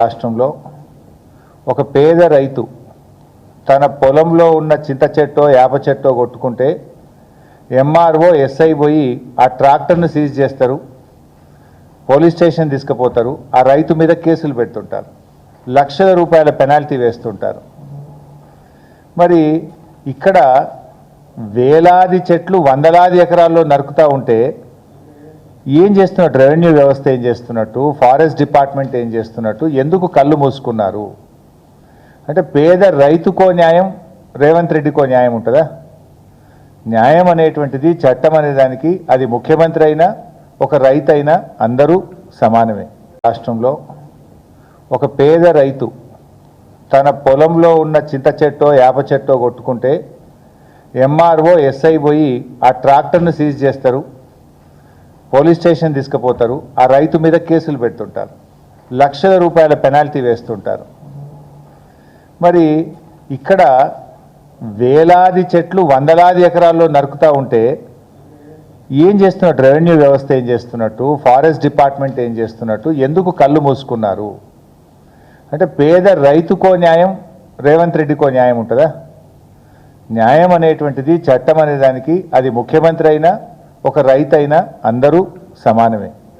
రాష్ట్రంలో ఒక పేద రైతు తన పొలంలో ఉన్న చింత చెట్టో యాప చెట్టో కొట్టుకుంటే ఎంఆర్ఓ ఎస్ఐ పోయి ఆ ట్రాక్టర్ను సీజ్ చేస్తారు పోలీస్ స్టేషన్ తీసుకుపోతారు ఆ రైతు మీద కేసులు పెడుతుంటారు లక్షల రూపాయల పెనాల్టీ వేస్తుంటారు. మరి ఇక్కడ వేలాది చెట్లు వందలాది ఎకరాల్లో నరుకుతూ ఉంటే ఏం చేస్తున్నట్టు రెవెన్యూ వ్యవస్థ ఏం చేస్తున్నట్టు? ఫారెస్ట్ డిపార్ట్మెంట్ ఏం చేస్తున్నట్టు? ఎందుకు కళ్ళు మూసుకున్నారు? అంటే పేద రైతుకో న్యాయం రేవంత్ రెడ్డికో న్యాయం ఉంటుందా? న్యాయం అనేటువంటిది చట్టం అనే దానికి అది ముఖ్యమంత్రి అయినా ఒక రైతు అయినా అందరూ సమానమే. రాష్ట్రంలో ఒక పేద రైతు తన పొలంలో ఉన్న చింత చెట్టో యాప చెట్టో కొట్టుకుంటే ఎంఆర్ఓ ఎస్ఐ పోయి ఆ ట్రాక్టర్ను సీజ్ చేస్తారు. పోలీస్ స్టేషన్ తీసుకుపోతారు ఆ రైతు మీద కేసులు పెడుతుంటారు. లక్షల రూపాయల పెనాల్టీ వేస్తుంటారు. మరి ఇక్కడ వేలాది చెట్లు వందలాది ఎకరాల్లో నరుకుతూ ఉంటే ఏం చేస్తున్నట్టు రెవెన్యూ వ్యవస్థ ఏం చేస్తున్నట్టు ఫారెస్ట్ డిపార్ట్మెంట్ ఏం చేస్తున్నట్టు ఎందుకు కళ్ళు మూసుకున్నారు? అంటే పేద రైతుకో న్యాయం రేవంత్ రెడ్డికో న్యాయం ఉంటుందా? న్యాయం అనేటువంటిది చట్టం అనే దానికి అది ముఖ్యమంత్రి అయినా ఒక రైతు అయినా అందరూ సమానమే.